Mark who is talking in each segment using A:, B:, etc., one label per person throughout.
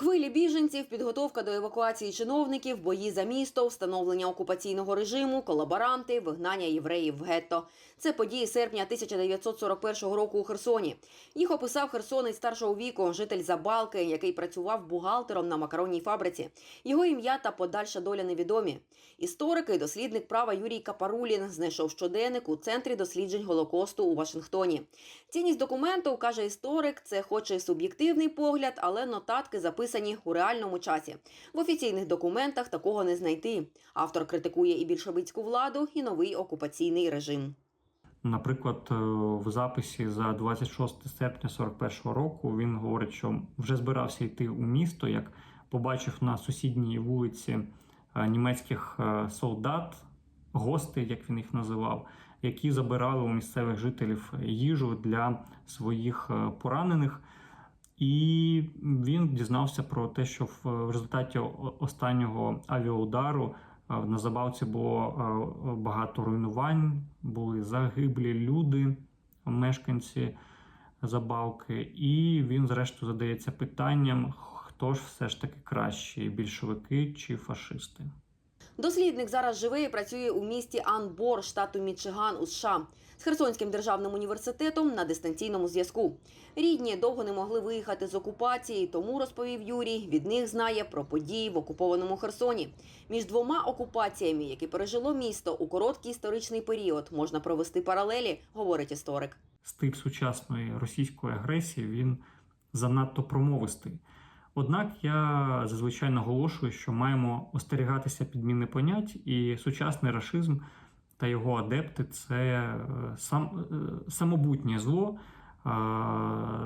A: Хвилі біженців, підготовка до евакуації чиновників, бої за місто, встановлення окупаційного режиму, колаборанти, вигнання євреїв в гетто. Це події серпня 1941 року у Херсоні. Їх описав херсонець старшого віку, житель Забалки, який працював бухгалтером на макаронній фабриці. Його ім'я та подальша доля невідомі. Історик і дослідник права Юрій Капарулін знайшов щоденник у центрі досліджень Голокосту у Вашингтоні. Цінність документу, каже історик, це хоч і суб'єктивний погляд, але нотатки записані у реальному часі. В офіційних документах такого не знайти. Автор критикує і більшовицьку владу, і новий окупаційний режим.
B: Наприклад, е, в записі за 26 серпня 41 року він говорить, що вже збирався йти у місто, як побачив на сусідній вулиці е, німецьких е, солдат, гостей, як він їх називав, які забирали у місцевих жителів їжу для своїх поранених. І він дізнався про те, що в результаті останнього авіаудару е, на Забавці було е, багато руйнувань, були загиблі люди, мешканці Забавки. І він, зрештою, задається питанням, хто ж все ж таки кращі, більшовики чи фашисти.
A: Дослідник зараз живе і працює у місті Анбор, штату Мічиган у США з Херсонським державним університетом на дистанційному зв'язку. Рідні довго не могли виїхати з окупації, тому розповів Юрій. Від них знає про події в окупованому Херсоні. Між двома окупаціями, які пережило місто у короткий історичний період, можна провести паралелі, говорить історик.
B: стиль сучасної російської агресії він занадто промовистий. Однак я зазвичай наголошую, що маємо остерігатися підміни понять, і сучасний рашизм та його адепти це е, сам, е, самобутнє зло, е,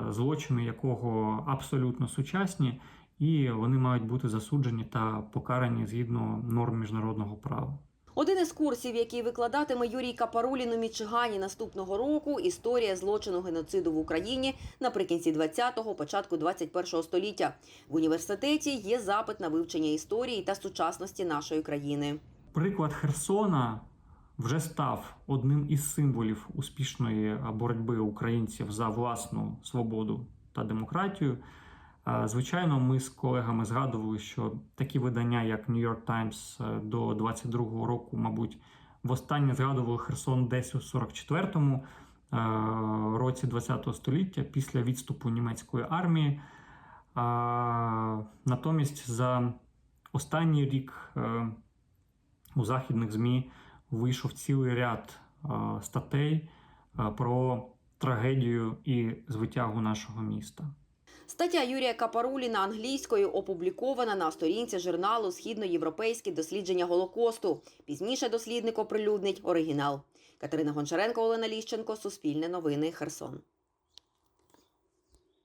B: злочини якого абсолютно сучасні, і вони мають бути засуджені та покарані згідно норм міжнародного права.
A: Один із курсів, який викладатиме Юрій Капарулін у Мічигані наступного року, історія злочину геноциду в Україні наприкінці 20-го, початку 21-го століття. В університеті є запит на вивчення історії та сучасності нашої країни.
B: Приклад Херсона вже став одним із символів успішної боротьби українців за власну свободу та демократію. Звичайно, ми з колегами згадували, що такі видання, як New York Times е, до 22-го року, мабуть, востаннє згадували Херсон десь у 44-му е, році 20-го століття після відступу німецької армії. Натомість за останній рік е, у західних ЗМІ вийшов цілий ряд статей про трагедію і звитягу нашого міста.
A: Стаття Юрія Капаруліна англійською опублікована на сторінці журналу Східноєвропейські дослідження Голокосту. Пізніше дослідник оприлюднить оригінал. Катерина Гончаренко, Олена Ліщенко, Суспільне новини, Херсон.